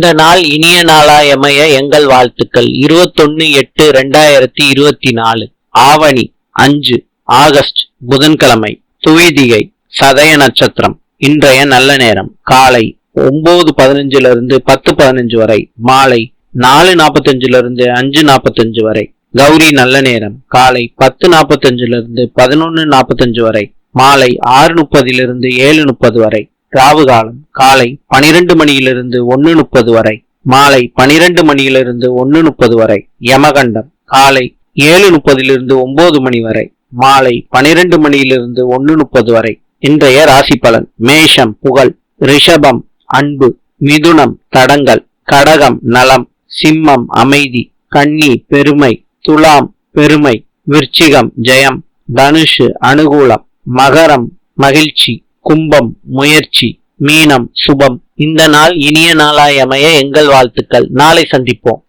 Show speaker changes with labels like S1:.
S1: இந்த நாள் இனிய நாளாயமைய எங்கள் வாழ்த்துக்கள். இருபத்தொன்னு எட்டு ரெண்டாயிரத்தி இருபத்தி நாலு. ஆவணி அஞ்சு ஆகஸ்ட் புதன்கிழமை. துவிதிகை சதய நட்சத்திரம். இன்றைய நல்ல நேரம். காலை ஒன்பது பதினஞ்சுல இருந்து பத்து பதினஞ்சு வரை. மாலை நாலு நாற்பத்தஞ்சுல இருந்து அஞ்சு நாற்பத்தஞ்சு வரை. கௌரி நல்ல நேரம். காலை பத்து நாற்பத்தஞ்சுல இருந்து பதினொன்னு நாற்பத்தஞ்சு வரை. மாலை ஆறு முப்பதிலிருந்து ஏழு முப்பது வரை. ராவு காலம் காலை பனிரெண்டு மணியிலிருந்து ஒன்னு முப்பது வரை மாலை பனிரெண்டு மணியிலிருந்து ஒன்னு முப்பது வரை யமகண்டம் காலை ஏழு முப்பதிலிருந்து ஒன்பது மணி வரை மாலை பனிரெண்டு மணியிலிருந்து ஒன்னு முப்பது வரை. இன்றைய ராசி பலன் மேஷம் புகழ் ரிஷபம் அன்பு மிதுனம் தடங்கள் கடகம் நலம் சிம்மம் அமைதி கன்னி பெருமை துலாம் பெருமை விருச்சிகம் ஜெயம் தனுஷு அனுகூலம் மகரம் மகிழ்ச்சி. கும்பம் முயற்சி மீனம் சுபம். இந்த நாள் இனிய நாளாய் அமைய எங்கள் வாழ்த்துக்கள். நாளை சந்திப்போம்.